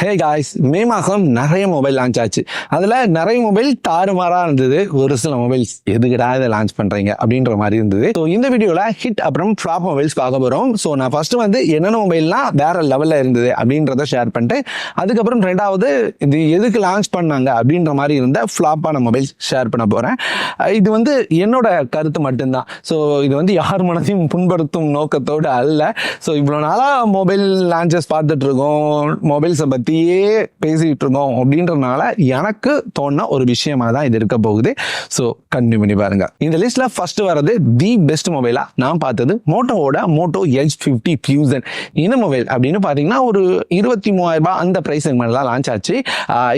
Hey guys மே மாதம் நிறைய mobile launch ஆச்சு. அதில் நிறைய மொபைல் தாறுமாறாக இருந்தது. ஒரு சில மொபைல்ஸ் எதுக்கிட்டா இதை லான்ச் பண்ணுறீங்க அப்படின்ற மாதிரி இருந்தது. ஸோ இந்த வீடியோவில் ஹிட் அப்புறம் ஃப்ளாப் மொபைல்ஸ் பார்க்க போகிறோம் ஸோ நான் ஃபஸ்ட்டு வந்து என்னென்ன மொபைல்லாம் வேறு லெவலில் இருந்தது அப்படின்றத ஷேர் பண்ணிட்டு அதுக்கப்புறம் ரெண்டாவது இது எதுக்கு லான்ச் பண்ணாங்க அப்படின்ற மாதிரி இருந்த ஃப்ளாப்பான மொபைல்ஸ் ஷேர் பண்ண போகிறேன் இது வந்து என்னோட கருத்து மட்டும்தான். ஸோ இது வந்து யார் மனதையும் புண்படுத்தும் நோக்கத்தோடு அல்ல. ஸோ இவ்வளோ நாளாக மொபைல் லான்ச்சஸ் பார்த்துட்ருக்கோம் மொபைல்ஸை பற்றி பற்றியே பேசிகிட்டு இருக்கோம் அப்படின்றனால எனக்கு தோணுன ஒரு விஷயமாக தான் இது இருக்க போகுது. ஸோ கண்டினியூ பண்ணி பாருங்க. இந்த லிஸ்ட்டில் ஃபர்ஸ்ட் வர்றது தி பெஸ்ட் மொபைலாக நான் பார்த்தது மோட்டோவோட மோட்டோ எச் ஃபிஃப்டி ஃபியூசன் இந்த மொபைல் அப்படின்னு பார்த்தீங்கன்னா ஒரு இருபத்தி மூவாயிரம் ரூபாய் அந்த ப்ரைஸ் செக்மெண்ட் தான் லான்ச் ஆச்சு.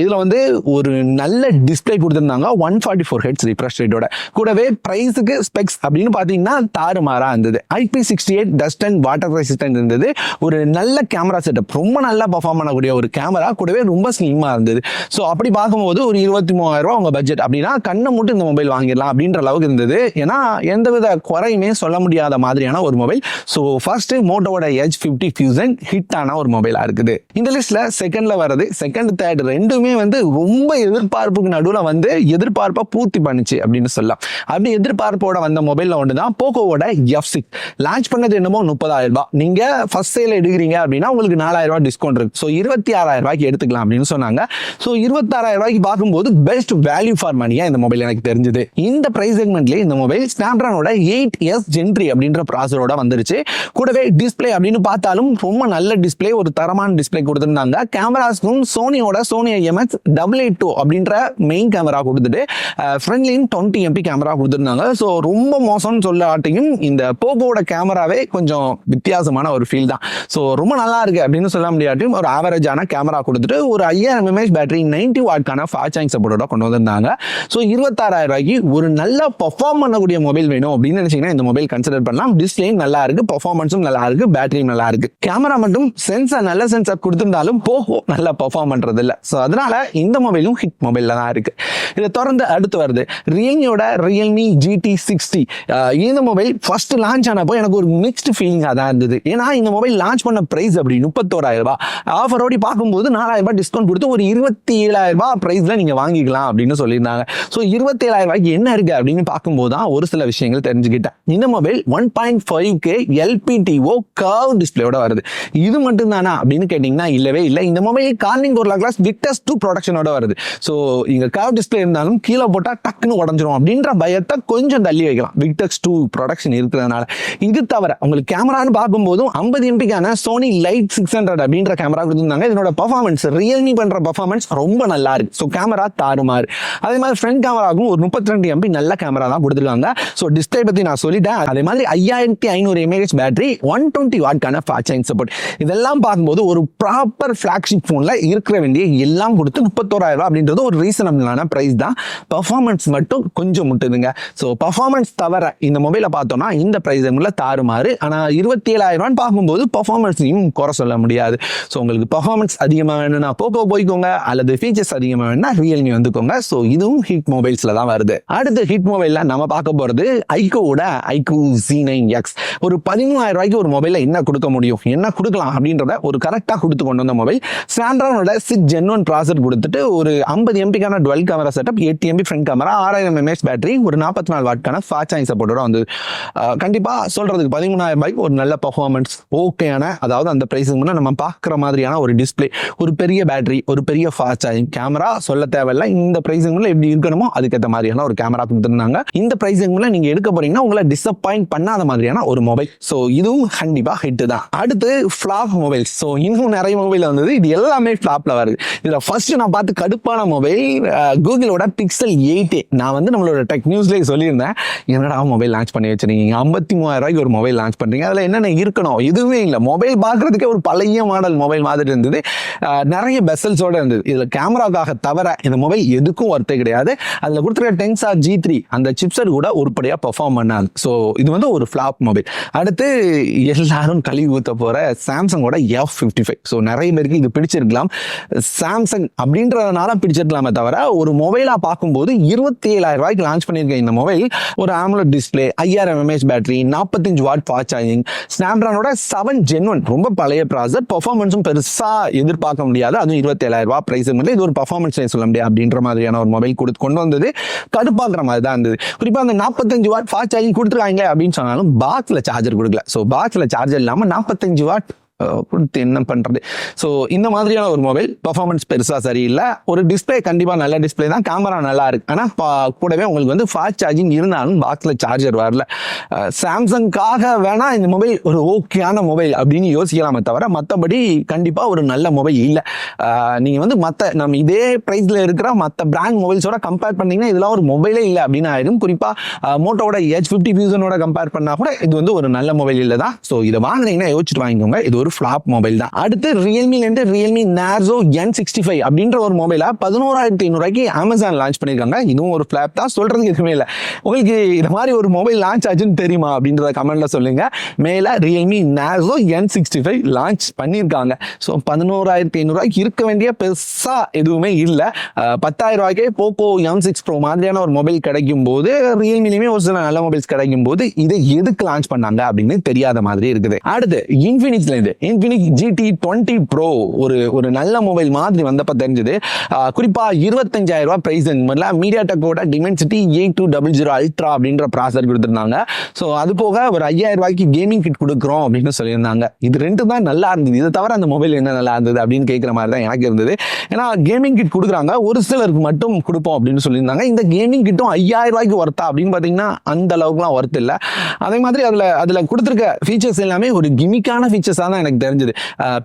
இதில் வந்து ஒரு நல்ல டிஸ்பிளே கொடுத்துருந்தாங்க. One forty four hertz refresh ரேட்டோட கூடவே ப்ரைஸுக்கு ஸ்பெக்ஸ் அப்படின்னு பார்த்தீங்கன்னா தாறுமாறாக இருந்தது. IP sixty eight dust and water resistant இருந்தது. ஒரு நல்ல கேமரா செட்டப் ரொம்ப நல்லா பர்ஃபார்ம் பண்ணக்கூடிய ஒரு கேமரா கூடவே ரொம்ப ஸ்லிம்மாக இருந்தது. ஸோ அப்படி பார்க்கும்போது ஒரு இருபத்தி மூவாயிரம் ரூபா உங்கள் பட்ஜெட் அப்படின்னா கண்ணை மட்டும் இந்த மொபைல் வாங்கிடலாம் அப்படின்ற அளவுக்கு இருந்தது. ஏன்னா எந்தவித குறையுமே சொல்ல முடியாத மாதிரியான ஒரு மொபைல் ஸோ ஃபர்ஸ்ட் மோட்டோவோட எச் ஃபிஃப்டி ஃபியூசன் ஹிட் ஆன ஒரு மொபைலாக இருக்குது. இந்த லிஸ்ட்ல செகண்ட்ல வர்றது செகண்ட் தேர்ட் ரெண்டுமே வந்து ரொம்ப எதிர்பார்ப்புக்கு நடுவில் வந்து எதிர்பார்ப்பை பூர்த்தி பண்ணுச்சு அப்படின்னு சொல்லலாம். அப்படி எதிர்பார்ப்போட வந்த மொபைலில் ஒன்று தான் போக்கோவோட எஃப் சிக்ஸ் லான்ச் பண்ணது என்னமோ முப்பதாயிரம் ரூபாய். நீங்கள் ஃபர்ஸ்ட் சேல எடுக்கிறீங்க அப்படின்னா உங்களுக்கு நாலாயிரம் ரூபாய் டிஸ்கவுண்ட் இருக்கு. ஸோ இருபத்தி ஆறாயிரம் ரூபாய்க்கு எடுத்துக்கலாம் அப்படின்னு சொன்னாங்க. ஸோ இருபத்தாறாயிரம் ரூபாய்க்கு பார்க்கும்போது பெஸ்ட் வேல்யூ ஃபார் மணியா இந்த மொபைல் எனக்கு தெரிஞ்சது. இந்த பிரைஸ் செக்மெண்ட்லேயே இந்த மொபைல் ஸ்னாப்ட்ரானோட எயிட் எஸ் ஜென்ட்ரி அப்படின்ற ப்ராசரோட வந்துருச்சு. கூடவே டிஸ்பிளே அப்படின்னு பார்த்தாலும் ரொம்ப நல்ல டிஸ்பிளே ஒரு தரமான டிஸ்ப்ளே கொடுத்துருந்தாங்க. கேமராஸ்க்கும் சோனியோட Sony IMX double eight two அப்படின்ற மெயின் கேமரா கொடுத்துட்டு ஃப்ரண்ட்லின் டுவெண்ட்டி எம்பி கேமரா கொடுத்துருந்தாங்க. ஸோ ரொம்ப மோசம்னு சொல்லாட்டியும் இந்த போகோட கேமராவே கொஞ்சம் வித்தியாசமான ஒரு ஃபீல் தான். ஸோ ரொம்ப நல்லா இருக்கு அப்படின்னு சொல்ல முடியாட்டியும் ஒரு ஆவரேஜான கேமரா கேமரா கொடுத்துட்டு ஒரு ஐயாயிரம் எம்ஏஹெச் பேட்டரி நைன்டி வாட்கான ஃபாஸ்ட் சார்ஜிங் சப்போர்ட்டோட கொண்டு வந்திருந்தாங்க. ஸோ இருபத்தாறாயிரம் ரூபாய்க்கு ஒரு நல்ல பர்ஃபார்ம் பண்ணக்கூடிய மொபைல் வேணும் அப்படின்னு நினைச்சீங்கன்னா இந்த மொபைல் கன்சிடர் பண்ணலாம். டிஸ்பிளேயும் நல்லா இருக்கு பர்ஃபார்மன்ஸும் நல்லா இருக்கு பேட்டரியும் நல்லா இருக்கு. கேமரா மட்டும் சென்சார் நல்ல சென்சார் கொடுத்திருந்தாலும் போகோ நல்லா பர்ஃபார்ம் பண்றது இல்லை ஸோ அதனால இந்த மொபைலும் ஹிட் மொபைலில் தான் இருக்கு. இதை தொடர்ந்து அடுத்து வருது. ரியல்மியோட ரியல்மி ஜிடி சிக்ஸ்டி இந்த மொபைல் ஃபர்ஸ்ட் லான்ச் ஆனப்போ எனக்கு ஒரு மிக்ஸ்டு ஃபீலிங்காக தான் இருந்தது. ஏன்னா இந்த மொபைல் லான்ச் பண்ண ப்ரைஸ் அப்படி முப்பத்தோராயிரம் ரூபாய். ஆஃபரோடி பார்க்கும்போது நாலாயிரம் ரூபாய் டிஸ்கவுண்ட் கொடுத்து ஒரு இருபத்தி ஏழாயிரம் ரூபாய் ப்ரைஸில் நீங்கள் வாங்கிக்கலாம் அப்படின்னு சொல்லியிருந்தாங்க. ஸோ இருபத்தி ஏழாயிரம் ரூபாய்க்கு என்ன இருக்கு அப்படின்னு பார்க்கும்போது தான் ஒரு சில விஷயங்கள் தெரிஞ்சுக்கிட்டேன். இந்த mobile one point five K எல்பிடிஓ curve டிஸ்பிளேயோட வருது. இது மட்டும் தானா அப்படின்னு கேட்டிங்கன்னா இல்லவே இல்லை. இந்த மொபைல் கார்னிங் ஒரு கிளாஸ் விக்டஸ் டூ ப்ரொடக்ஷனோட வருது. ஸோ இங்கே கர்வ் டிஸ்பிளே இருந்தாலும் கீழே போட்டால் டக்குன்னு உடஞ்சிரும் அப்படின்ற பயத்தை கொஞ்சம் தள்ளி வைக்கலாம். விக்டெக்ஸ் டூ ப்ரொடக்ஷன் இருக்கிறதுனால. இது தவிர உங்களுக்கு கேமரான்னு பார்க்கும்போதும் ஐம்பது எம்பிக்கான சோனி லைட் சிக்ஸ் ஹண்ட்ரட் அப்படின்ற கேமரா கொடுத்துருந்தாங்க. இதனோட பர்ஃபார்மன்ஸ் ரியல்மி பண்ணுற பர்ஃபார்மன்ஸ் ரொம்ப நல்லா இருக்கு. ஸோ கேமரா தாறுமாறு அதே மாதிரி ஃப்ரண்ட் கேமராவுக்கும் ஒரு முப்பத்தி ரெண்டு எம்பி நல்ல கேமரா தான் கொடுத்துருக்காங்க. ஸோ டிஸ்பிளே பற்றி நான் சொல்லிட்டேன். அதே மாதிரி ஐயாயிரத்தி ஐநூறு எம்ஏஹெச் பேட்டரி ஒன் டுவெண்ட்டி வாட்கான ஃபாஸ்ட் சார்ஜிங் சப்போர்ட் இதெல்லாம் பார்க்கும்போது ஒரு ப்ராப்பர் ஃப்ளாக்ஷிப் ஃபோனில் இருக்கிற வேண்டிய எல்லாம் கொடுத்து முப்பத்தோராயிரம் ரூபா அப்படின்றது ஒரு ரீசனபிளான ப்ரைஸ் தான் பர்ஃபார்மன்ஸ் மட்டும் கொஞ்சம் முட்டுதுங்க. ஸோ பர்ஃபார்மன்ஸ் தவிர இந்த மொபைலை பார்த்தோம்னா இந்த ப்ரைஸ் தாறுமாறு. ஆனால் இருபத்தி ஏழாயிரம் ரூபான்னு பார்க்கும்போது பர்ஃபார்மன்ஸையும் குறை சொல்ல முடியாது. ஸோ உங்களுக்கு பர்ஃபார்மன்ஸ் அதிகமாக வேணும்னா போக்கோ போய்க்கோங்க. அல்லது ஃபீச்சர்ஸ் அதிகமாக வேணும்னா ரியல்மி வந்துக்கோங்க. ஸோ இதுவும் ஹிட் மொபைல்ஸில் தான் வருது. அடுத்து ஹிட் மொபைலில் நம்ம பார்க்க போகிறது ஐகோவோட ஐகோ ஜி நைன் எக்ஸ் ஒரு பதிமூணாயிரம் ரூபாய்க்கு ஒரு மொபைலில் என்ன கொடுக்க முடியும்? என்ன கொடுக்கலாம் அப்படின்றத ஒரு கரெக்டாக கொடுத்து கொண்டு வந்த மொபைல் ஸ்னாப்ட்ராகனோட சிக்ஸ் ஜென் ஒன் ப்ராசர் கொடுத்துட்டு ஒரு ஐம்பது எம்பிக்கான டுவெல் கேமரா செட்டப் எட்டு எம்பி ஃப்ரண்ட் கேமரா ஆறாயிரம் எம்ஏஹெச் பேட்டரி ஒரு நாற்பத்தி நாலு வாட்கான ஃபாஸ்ட் சார்ஜிங் சப்போர்ட்டோட வந்து கண்டிப்பாக சொல்கிறதுக்கு பதிமூணாயிரம் ரூபாய்க்கு ஒரு நல்ல பர்ஃபார்மன்ஸ் ஓகேயான அதாவது அந்த ப்ரைஸுக்கு முன்னே நம்ம பார்க்குற மாதிரியான ஒரு டிஸ்பிளே ஒரு பெரிய பேட்டரி ஒரு பெரிய ஃபாஸ்ட் சார்ஜிங் கேமரா சொல்ல தேவையில்லை. இந்த ப்ரைஸுக்கு முன்னே எப்படி இருக்கணுமோ அதுக்கேற்ற மாதிரியான ஒரு கேமரா கொடுத்துருந்தாங்க. இந்த ப்ரைஸுக்கு முன்னே நீங்கள் எடுக்க போறீங்கன்னா உங்களை டிசப்பாயிண்ட் பண்ணாத மாதிரியான ஒரு மொபைல் ஸோ இதுவும் கண்டிப்பாக ஹிட்டு தான். அடுத்து ஃப்ளாப் மொபைல் ஸோ இன்னும் நிறைய மொபைல் வந்தது. இது எல்லாமே ஃப்ளாப்ல வருது. இதில் ஃபர்ஸ்ட் நான் பார்த்து கடுப்பான மொபைல் கூகுள் கூகுளோட பிக்சல் எயிட்டே நான் வந்து நம்மளோட டெக் நியூஸ்லேயே சொல்லியிருந்தேன். என்னடா மொபைல் லான்ச் பண்ணி வச்சிருக்கீங்க? ஐம்பத்தி மூவாயிரம் ரூபாய்க்கு ஒரு மொபைல் லான்ச் பண்ணுறீங்க அதில் என்னென்ன இருக்கணும்? எதுவுமே இல்லை. மொபைல் பார்க்குறதுக்கே ஒரு பழைய மாடல் மொபைல் மாதிரி இருந்தது. நிறைய பெசல்ஸோடு இருந்தது. இதில் கேமராக்காக தவிர இந்த மொபைல் எதுக்கும் ஒர்த்தே கிடையாது. அதில் கொடுத்துருக்க டென்சா ஜி த்ரீ அந்த சிப்செட் கூட உருப்படியாக பர்ஃபார்ம் பண்ணாது ஸோ இது வந்து ஒரு ஃப்ளாப் மொபைல். அடுத்து எல்லாரும் கழுவி ஊற்ற போகிற சாம்சங்கோட எஃப் ஃபிஃப்டி ஃபைவ் ஸோ நிறைய பேருக்கு இது பிடிச்சிருக்கலாம். சாம்சங் அப்படின்றதுனால பிடிச்சிருக்கலாமே தவிர ஒரு மொபைல் மொபைலாக பார்க்கும்போது இருபத்தி ஏழாயிரம் ரூபாய்க்கு லான்ச் பண்ணியிருக்க இந்த மொபைல் ஒரு ஆம்லட் டிஸ்பிளே ஐயாயிரம் எம்ஏஹெச் பேட்டரி நாற்பத்தஞ்சு வாட் ஃபாஸ்ட் சார்ஜிங் ஸ்னாப்ட்ரானோட செவன் ஜென் ஒன் ரொம்ப பழைய ப்ராசர் பர்ஃபார்மன்ஸும் பெருசாக எதிர்பார்க்க முடியாது. அதுவும் இருபத்தேழாயிரம் ரூபா ப்ரைஸ் வந்து இது ஒரு பர்ஃபார்மன்ஸ் சொல்ல முடியாது அப்படின்ற மாதிரியான ஒரு மொபைல் கொடுத்து கொண்டு வந்தது. கடுப்பாக்குற மாதிரி தான் இருந்தது. குறிப்பாக அந்த நாற்பத்தஞ்சு வாட் ஃபாஸ்ட் சார்ஜிங் கொடுத்துருக்காங்க அப்படின்னு சொன்னாலும் பாக்ஸில் சார்ஜர் கொடுக்கல. ஸோ பாக்ஸில் சார்ஜர் இல்லாமல் நாற்பத்தஞ்சு வாட் கொடுத்து என்ன பண்ணுறது ஸோ இந்த மாதிரியான ஒரு மொபைல் பர்ஃபார்மன்ஸ் பெருசாக சரியில்லை. ஒரு டிஸ்ப்ளே கண்டிப்பாக நல்ல டிஸ்பிளே தான். கேமரா நல்லா இருக்கு. ஆனால் கூடவே உங்களுக்கு வந்து ஃபாஸ்ட் சார்ஜிங் இருந்தாலும் பாக்ஸில் சார்ஜர் வரல. சாம்சங்காக வேணால் இந்த மொபைல் ஒரு ஓகேயான மொபைல் அப்படின்னு யோசிக்கலாமே தவிர மற்றபடி கண்டிப்பாக ஒரு நல்ல மொபைல் இல்லை. நீங்கள் வந்து மற்ற நம்ம இதே ப்ரைஸில் இருக்கிற மற்ற பிராண்ட் மொபைல்ஸோட கம்பேர் பண்ணிங்கன்னா இதெல்லாம் ஒரு மொபைலே இல்லை அப்படின்னு ஆயிடும். குறிப்பாக மோட்டோட ஹெச் ஃபிஃப்டி ஃபியூசனோட கம்பேர் பண்ணால் கூட இது வந்து ஒரு நல்ல மொபைல் இல்லை தான். ஸோ இதை வாங்கினீங்கன்னா யோசிச்சுட்டு வாங்கிக்கோங்க. இது ஒரு ஃப்ளாப் மொபைல் தான். அடுத்து ரியல்மிலேருந்து Realme Narzo N sixty five அப்படின்ற ஒரு மொபைலை பதினோராயிரத்தி ஐநூறுவாய்க்கு அமேசான் லான்ச் பண்ணியிருக்காங்க. இதுவும் ஒரு ஃப்ளாப் தான். சொல்கிறதுக்கு எதுவுமே இல்லை. உங்களுக்கு இது மாதிரி ஒரு மொபைல் லான்ச் ஆச்சுன்னு தெரியுமா அப்படின்றத கமெண்ட்டில் சொல்லுங்கள் மேலே Realme Narzo N sixty five launch பண்ணியிருக்காங்க. ஸோ பதினோராயிரத்தி ஐநூறுரூவாய்க்கு இருக்க வேண்டிய பெருசாக எதுவுமே இல்லை. பத்தாயிரம் ரூபாய்க்கே போக்கோ எம் சிக்ஸ் ப்ரோ மாதிரியான ஒரு மொபைல் கிடைக்கும் போது ரியல்மிலையுமே ஒரு சில நல்ல மொபைல்ஸ் கிடைக்கும் போது இதை எதுக்கு லான்ச் பண்ணாங்க அப்படின்னு தெரியாத மாதிரி இருக்குது. அடுத்து இன்ஃபினிக்ஸ்லேருந்து இன்ஃபினிக் ஜிடி டுவெண்ட்டி ப்ரோ ஒரு ஒரு நல்ல மொபைல் மாதிரி வந்தப்போ தெரிஞ்சது. குறிப்பாக இருபத்தஞ்சாயிரம் ரூபாய் இந்த மாதிரில மீடியா டெக்கோட Dimensity eight two double zero Ultra அப்படின்ற ப்ராசர் கொடுத்துருந்தாங்க. ஸோ அது போக ஒரு ஐயாயிரம் ரூபாய்க்கு கேமிங் கிட் கொடுக்குறோம் அப்படின்னு சொல்லியிருந்தாங்க. இது ரெண்டு தான் நல்லா இருந்தது. இதை தவிர அந்த மொபைல் என்ன நல்லா இருந்தது அப்படின்னு கேட்குற மாதிரி தான் எனக்கு இருந்தது. ஏன்னா கேமிங் கிட் கொடுக்குறாங்க. ஒரு சிலருக்கு மட்டும் கொடுப்போம் அப்படின்னு சொல்லியிருந்தாங்க. இந்த கேமிங் கிட்டும் ஐயாயிரம் ரூபாய்க்கு ஒர்த்தா அப்படின்னு பார்த்தீங்கன்னா அந்த அளவுக்குலாம் ஒர்த் இல்லை. அதே மாதிரி அதில் அதில் கொடுத்துருக்க ஃபீச்சர்ஸ் எல்லாமே ஒரு கிமிக்கான ஃபீச்சர்ஸாக தான் எனக்கு தெரிஞ்சது.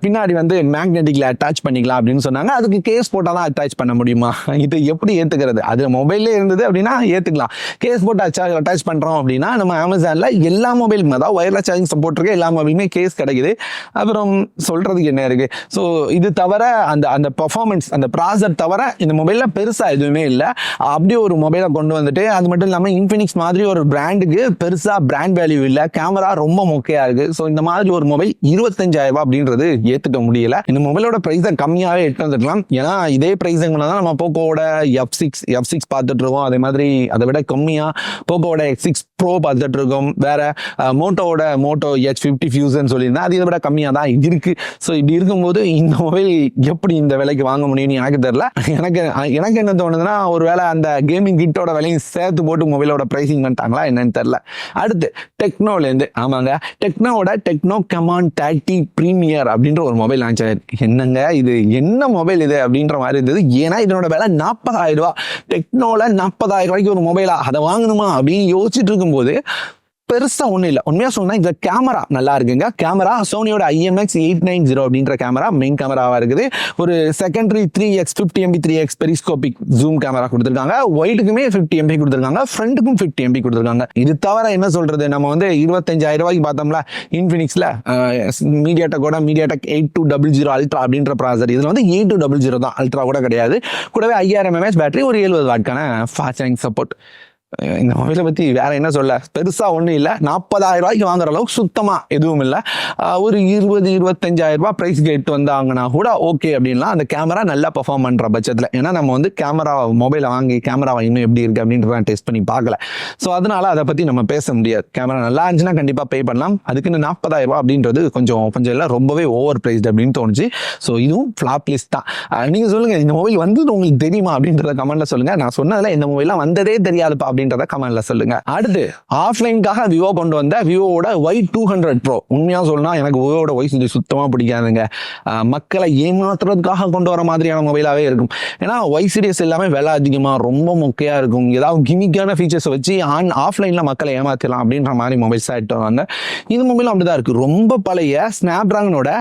பின்னாடி வந்து மேக்னெட்டிக்கில் அட்டாச் பண்ணிக்கலாம் அப்படின்னு சொன்னாங்க. அதுக்கு கேஸ் போட்டால் தான் அட்டாச் பண்ண முடியுமா? இது எப்படி ஏற்றுக்கிறது அது மொபைல்லே இருந்தது அப்படின்னா ஏற்றுக்கலாம் கேஸ் போட்டு அட்டாச் பண்ணுறோம் அப்படின்னா நம்ம அமேசானில் எல்லா மொபைலுக்கும் அதாவது ஒயர்லெஸ் சார்ஜிங் சப்போர்ட் இருக்கு எல்லா மொபைலுமே கேஸ் கிடைக்குது. அப்புறம் சொல்கிறதுக்கு என்ன இருக்குது ஸோ இது தவிர அந்த அந்த பர்ஃபார்மன்ஸ் அந்த ப்ராசர் தவிர இந்த மொபைலில் பெருசாக எதுவுமே இல்லை. அப்படியே ஒரு மொபைலை கொண்டு வந்துட்டு அது மட்டும் இல்லாமல் இன்ஃபினிக்ஸ் மாதிரி ஒரு பிராண்டுக்கு பெருசாக பிராண்ட் வேல்யூ இல்லை. கேமரா ரொம்ப மொக்கையாக இருக்குது ஸோ இந்த மாதிரி ஒரு மொபைல் இருபத்தஞ்சாயிரம் ரூபாய் அப்படின்றது ஏற்றுக்க முடியல. இந்த மொபைலோட ப்ரைஸை கம்மியாகவே எட்டு வந்துடலாம் ஏன்னா இதே ப்ரைஸுங்க தான் நம்ம போக்கோட எஃப் சிக்ஸ் எஃப் சிக்ஸ் பார்த்துட்டு இருக்கோம் அதே மாதிரி அதை விட கம்மியாக போக்கோவோட எக்ஸ் சிக்ஸ் ப்ரோ பார்த்துட்டு இருக்கோம் வேற மோட்டோவோட மோட்டோ எச் ஃபிஃப்டி ஃபியூசன் சொல்லியிருந்தேன். அது இதை விட கம்மியாக தான் இருக்கு. ஸோ இப்படி இருக்கும்போது இந்த மொபைல் எப்படி இந்த விலைக்கு வாங்க முடியும்னு எனக்கு தெரியல. எனக்கு எனக்கு என்ன தோணுதுன்னா ஒருவேளை அந்த கேமிங் கிட்டோட விலையும் சேர்த்து போட்டு மொபைலோட ப்ரைஸிங் பண்ணிட்டாங்களா என்னன்னு தெரியல. அடுத்து டெக்னோலேருந்து ஆமாங்க. டெக்னோவோட டெக்னோ கமான் தேர்ட்டி ப்ரீமியர் அப்படின்ற ஒரு மொபைல் லான்ச் ஆயிருக்கு. என்னங்க இது? என்ன மொபைல் இது அப்படின்ற மாதிரி இருந்தது. ஏன்னா இதனோட விலை நாற்பதாயிரம் ரூபா டெக்னோல நாற்பதாயிரம் ரூபாய்க்கு ஒரு மொபைலா அதை வாங்கணுமா அப்படின்னு யோசிச்சுட்டு இருக்கும்போது பெருசா ஒன்றும் இல்லை. உண்மையாக சொன்னா இந்த கேமரா நல்லா இருக்குங்க. கேமரா சோனியோட ஐஎம்எக்ஸ் எயிட் நைன் ஜீரோ அப்படின்ற கேமரா மெயின் கேமராவாக இருக்குது. ஒரு secondary three X fifty MP three X periscopic zoom camera கொடுத்துருக்காங்க. ஒயிட்டுக்குமே ஃபிஃப்டி எம்பி கொடுத்துருக்காங்க. ஃப்ரண்ட்டுக்கும் ஃபிஃப்டி எம்பி கொடுத்துருக்காங்க. இது தவிர என்ன சொல்றது? நம்ம வந்து இருபத்தஞ்சாயிரம் ரூபாய்க்கு பார்த்தோம்ல இன்ஃபினிக்ஸில் மீடியா டெக்கோட MediaTek eight two double zero Ultra அப்படின்ற ப்ராசர் இதில் வந்து எயிட் டூ டபுள் ஜீரோ தான். அல்ட்ரா கூட கிடையாது. கூடவே ஐயாயிரம் எம்ஏஎஸ் பேட்டரி ஒரு எழுபது வாட்கான ஃபாஸ்ட் சார்ஜிங் சப்போர்ட் இந்த மொபைலை பற்றி வேற என்ன சொல்ல? பெருசாக ஒன்றும் இல்லை. நாற்பதாயிரம் ரூபாய்க்கு வாங்குற அளவுக்கு சுத்தமாக எதுவும் இல்லை. ஒரு இருபது இருபத்தஞ்சாயிரம் ரூபாய் ப்ரைஸ் கேட்டு வந்தாங்கன்னா கூட ஓகே அப்படின்லாம் அந்த கேமரா நல்லா பர்ஃபார்ம் பண்ணுற பட்சத்தில். ஏன்னா நம்ம வந்து கேமரா மொபைலை வாங்கி கேமராவை இன்னும் எப்படி இருக்குது அப்படின்றத டெஸ்ட் பண்ணி பார்க்கல. ஸோ அதனால அதை பற்றி நம்ம பேச முடியாது. கேமரா நல்லா இருந்துச்சுன்னா கண்டிப்பாக பே பண்ணலாம். அதுக்குன்னு நாற்பதாயிரம் ரூபா அப்படின்றது கொஞ்சம் கொஞ்சம் இல்லை ரொம்பவே ஓவர் ப்ரைஸ்டு அப்படின்னு தோணுச்சு. ஸோ இதுவும் ஃப்ளாப் லிஸ்ட் தான். நீங்கள் சொல்லுங்கள் இந்த மொபைல் வந்து உங்களுக்கு தெரியுமா அப்படின்றத கமெண்ட்டில் சொல்லுங்கள் நான் சொன்னதில் இந்த மொபைலாம் வந்ததே தெரியாதுப்பா அப்படின்றத கமெண்ட்ல சொல்லுங்க. அடுத்து ஆஃப்லைனுக்காக விவோ கொண்டு வந்த விவோவோட ஒய் டூ ஹண்ட்ரட் ப்ரோ உண்மையாக சொல்லணும் எனக்கு விவோட ஒய் இது சுத்தமாக பிடிக்காதுங்க. மக்களை ஏமாத்துறதுக்காக கொண்டு வர மாதிரியான மொபைலாகவே இருக்கும். ஏன்னா ஒய் சீரியஸ் எல்லாமே விலை அதிகமாக ரொம்ப மொக்கையாக இருக்கும். ஏதாவது கிமிக்கான ஃபீச்சர்ஸை வச்சு ஆன் ஆஃப்லைனில் மக்களை ஏமாத்திடலாம் அப்படின்ற மாதிரி மொபைல்ஸ் எடுத்து வந்தாங்க இது மொபைலும் அப்படிதான் இருக்கு. ரொம்ப பழைய ஸ்னாப் ட்ராகனோட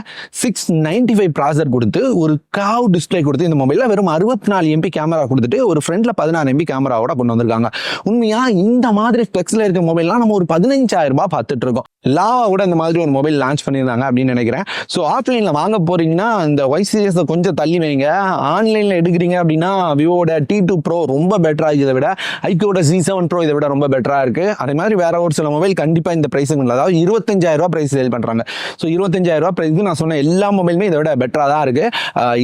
சிக்ஸ் நைன்டி ஃபைவ் ப்ராசர் கொடுத்து ஒரு காவ் டிஸ்பிளே கொடுத்து இந்த மொபைலில் வெறும் அறுபத்தி நாலு எம்பி கேமரா கொடுத்துட்டு ஒரு ஃப்ரண்ட்ல பதினாறு எம்பி கேமராவோட கொண்டு வந்திருக்காங்க. உண்மையா இந்த மாதிரி ஸ்பெக்ஸ்ல இருக்க மொபைல்லாம் நம்ம ஒரு பதினஞ்சாயிரம் ரூபாய் பார்த்துட்டு இருக்கோம் லாவா கூட இந்த மாதிரி ஒரு மொபைல் லான்ச் பண்ணியிருந்தாங்க அப்படின்னு நினைக்கிறேன். ஸோ ஆஃப்லைனில் வாங்க போறீங்கன்னா இந்த ஒய் சீரியஸை கொஞ்சம் தள்ளி வைங்க. ஆன்லைனில் எடுக்கிறீங்க அப்படின்னா விவோட டி டூ ப்ரோ ரொம்ப பெட்டராக இதை விட ஐக்கியோட ஜி செவன் ப்ரோ இதை விட ரொம்ப பெட்டராக இருக்கு. அதே மாதிரி வேற ஒரு சில மொபைல் கண்டிப்பாக இந்த ப்ரைஸுக்கு அதாவது இருபத்தஞ்சாயிரம் ரூபாய் ப்ரைஸ் சேல் பண்ணுறாங்க ஸோ இருபத்தஞ்சாயிரம் ரூபாய் ப்ரைஸ்க்கு நான் சொன்ன எல்லா மொபைலுமே இதை விட பெட்டராக தான் இருக்கு.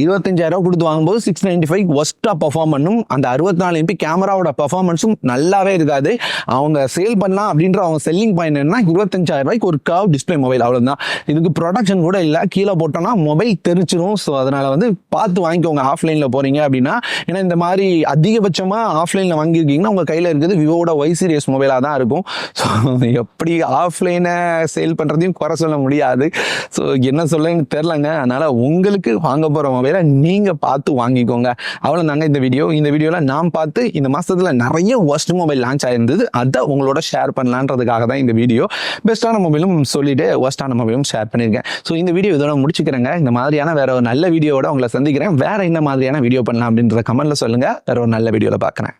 இருபத்தஞ்சாயிரம் ரூபாய் கொடுத்து வாங்கும்போது சிக்ஸ் நைன்டி ஃபைவ் ஒஸ்ட்டாக பர்ஃபார்ம் பண்ணும். அந்த அறுபத்தி நாலு எம்பி கேமராவோட பர்ஃபார்மன்ஸும் நல்ல நல்லாவே இருக்காது. அவங்க சேல் பண்ணலாம் அப்படின்ற அவங்க செல்லிங் பாயிண்ட் என்ன இருபத்தஞ்சாயிரம் ரூபாய்க்கு ஒரு கர்வ் டிஸ்பிளே மொபைல் அவ்வளோதான் இதுக்கு ப்ரொடக்ஷன் கூட இல்லை. கீழே போட்டோம்னா மொபைல் தெரிச்சிடும் ஸோ அதனால வந்து பார்த்து வாங்கிக்கோங்க. ஆஃப்லைனில் போறீங்க அப்படின்னா ஏன்னா இந்த மாதிரி அதிகபட்சமாக ஆஃப்லைனில் வாங்கியிருக்கீங்கன்னா உங்கள் கையில் இருக்கிறது விவோட ஒய் சீரியஸ் மொபைலாக தான் இருக்கும். ஸோ எப்படி ஆஃப்லைனை சேல் பண்ணுறதையும் குறை சொல்ல முடியாது. ஸோ என்ன சொல்லுன்னு தெரிலங்க அதனால் உங்களுக்கு வாங்க போகிற மொபைலை நீங்கள் பார்த்து வாங்கிக்கோங்க. அவ்வளோ தாங்க இந்த வீடியோ இந்த வீடியோவில் நான் பார்த்து இந்த மாதத்தில் நிறைய ஒஸ்ட் மொபைல் லான்ச் ஆயிருந்தது. அதை உங்களோட ஷேர் பண்ணலான்றதுக்காக தான் இந்த வீடியோ பெஸ்ட்டான மொபைலும் சொல்லிட்டு ஒஸ்ட்டான மொபைலும் ஷேர் பண்ணியிருக்கேன் ஸோ இந்த வீடியோ இதோட முடிச்சுக்கிறேங்க. இந்த மாதிரியான வேற ஒரு நல்ல வீடியோட உங்களை சந்திக்கிறேன். வேற என்ன மாதிரியான வீடியோ பண்ணலாம் அப்படின்றத கமெண்ட்ல சொல்லுங்க. வேற ஒரு நல்ல வீடியோவில் பார்க்குறேன்